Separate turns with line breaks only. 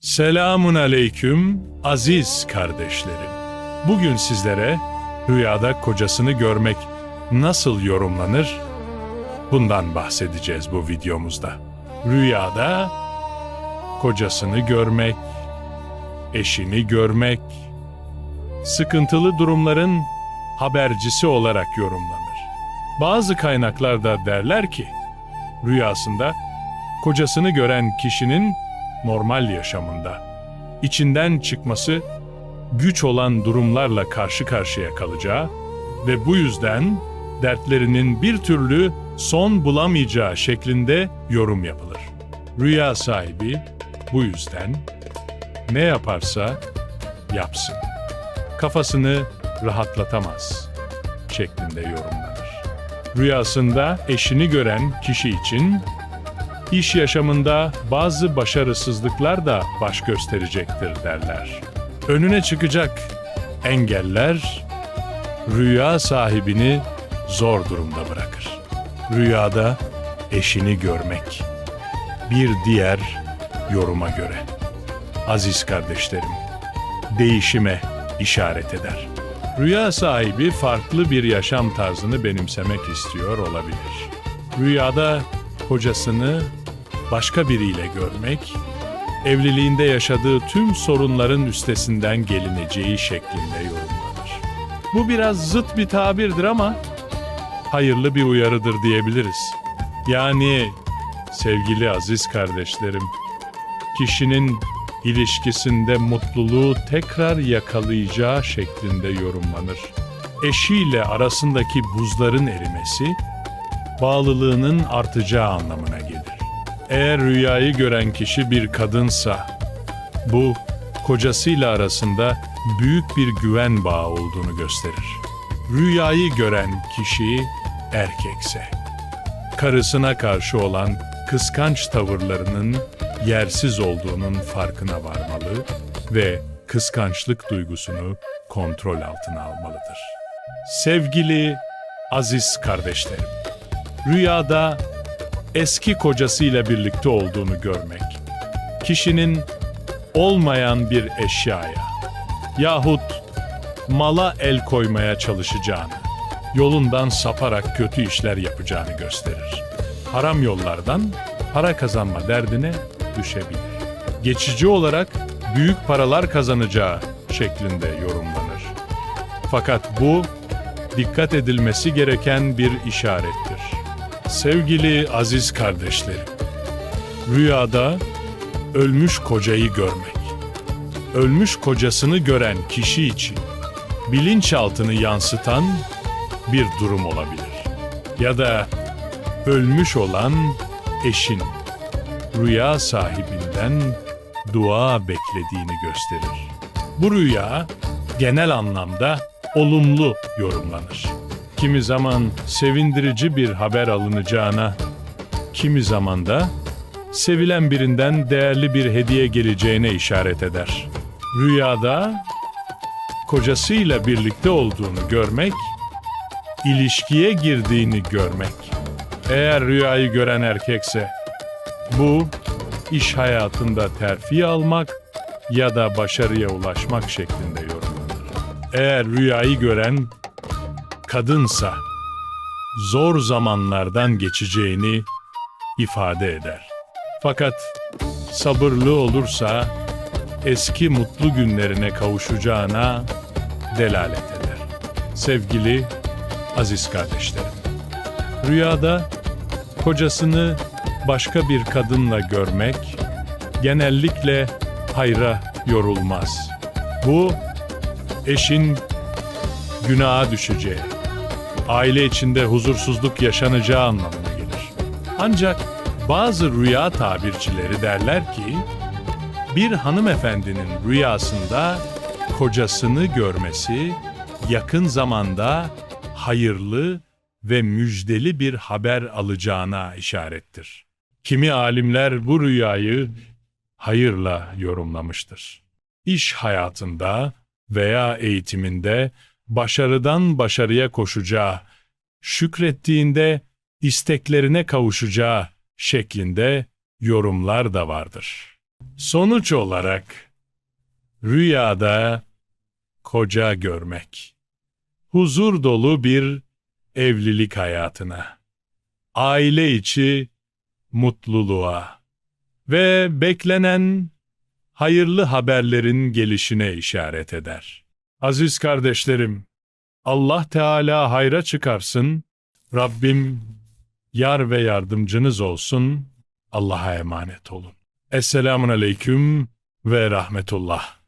Selamun aleyküm aziz kardeşlerim. Bugün sizlere rüyada kocasını görmek nasıl yorumlanır? Bundan bahsedeceğiz bu videomuzda. Rüyada kocasını görmek, eşini görmek, sıkıntılı durumların habercisi olarak yorumlanır. Bazı kaynaklarda derler ki, rüyasında kocasını gören kişinin normal yaşamında içinden çıkması güç olan durumlarla karşı karşıya kalacağı ve bu yüzden dertlerinin bir türlü son bulamayacağı şeklinde yorum yapılır. Rüya sahibi bu yüzden ne yaparsa yapsın. Kafasını rahatlatamaz şeklinde yorumlanır. Rüyasında eşini gören kişi için iş yaşamında bazı başarısızlıklar da baş gösterecektir derler. Önüne çıkacak engeller rüya sahibini zor durumda bırakır. Rüyada eşini görmek. Bir diğer yoruma göre. Aziz kardeşlerim, değişime işaret eder. Rüya sahibi farklı bir yaşam tarzını benimsemek istiyor olabilir. Rüyada kocasını başka biriyle görmek, evliliğinde yaşadığı tüm sorunların üstesinden gelineceği şeklinde yorumlanır. Bu biraz zıt bir tabirdir ama hayırlı bir uyarıdır diyebiliriz. Yani sevgili aziz kardeşlerim, kişinin ilişkisinde mutluluğu tekrar yakalayacağı şeklinde yorumlanır. Eşiyle arasındaki buzların erimesi, bağlılığının artacağı anlamına gelir. Eğer rüyayı gören kişi bir kadınsa, bu kocasıyla arasında büyük bir güven bağı olduğunu gösterir. Rüyayı gören kişi erkekse, karısına karşı olan kıskanç tavırlarının yersiz olduğunun farkına varmalı ve kıskançlık duygusunu kontrol altına almalıdır. Sevgili aziz kardeşlerim, rüyada eski kocasıyla birlikte olduğunu görmek, kişinin olmayan bir eşyaya yahut mala el koymaya çalışacağını, yolundan saparak kötü işler yapacağını gösterir. Haram yollardan para kazanma derdine düşebilir. Geçici olarak büyük paralar kazanacağı şeklinde yorumlanır. Fakat bu dikkat edilmesi gereken bir işarettir. Sevgili aziz kardeşlerim, rüyada ölmüş kocayı görmek, ölmüş kocasını gören kişi için bilinçaltını yansıtan bir durum olabilir. Ya da ölmüş olan eşin rüya sahibinden dua beklediğini gösterir. Bu rüya genel anlamda olumlu yorumlanır. Kimi zaman sevindirici bir haber alınacağına, kimi zaman da sevilen birinden değerli bir hediye geleceğine işaret eder. Rüyada kocasıyla birlikte olduğunu görmek, ilişkiye girdiğini görmek. Eğer rüyayı gören erkekse, bu iş hayatında terfi almak ya da başarıya ulaşmak şeklinde yorumlanır. Eğer rüyayı gören kadınsa zor zamanlardan geçeceğini ifade eder. Fakat sabırlı olursa eski mutlu günlerine kavuşacağına delalet eder. Sevgili aziz kardeşlerim, rüyada kocasını başka bir kadınla görmek genellikle hayra yorulmaz. Bu eşin günaha düşeceği, aile içinde huzursuzluk yaşanacağı anlamına gelir. Ancak bazı rüya tabircileri derler ki, bir hanımefendinin rüyasında kocasını görmesi yakın zamanda hayırlı ve müjdeli bir haber alacağına işarettir. Kimi alimler bu rüyayı hayırla yorumlamıştır. İş hayatında veya eğitiminde başarıdan başarıya koşacağı, şükrettiğinde isteklerine kavuşacağı şeklinde yorumlar da vardır. Sonuç olarak rüyada koca görmek, huzur dolu bir evlilik hayatına, aile içi mutluluğa ve beklenen hayırlı haberlerin gelişine işaret eder. Aziz kardeşlerim, Allah Teala hayra çıkarsın, Rabbim yar ve yardımcınız olsun, Allah'a emanet olun. Esselamun Aleyküm ve Rahmetullah.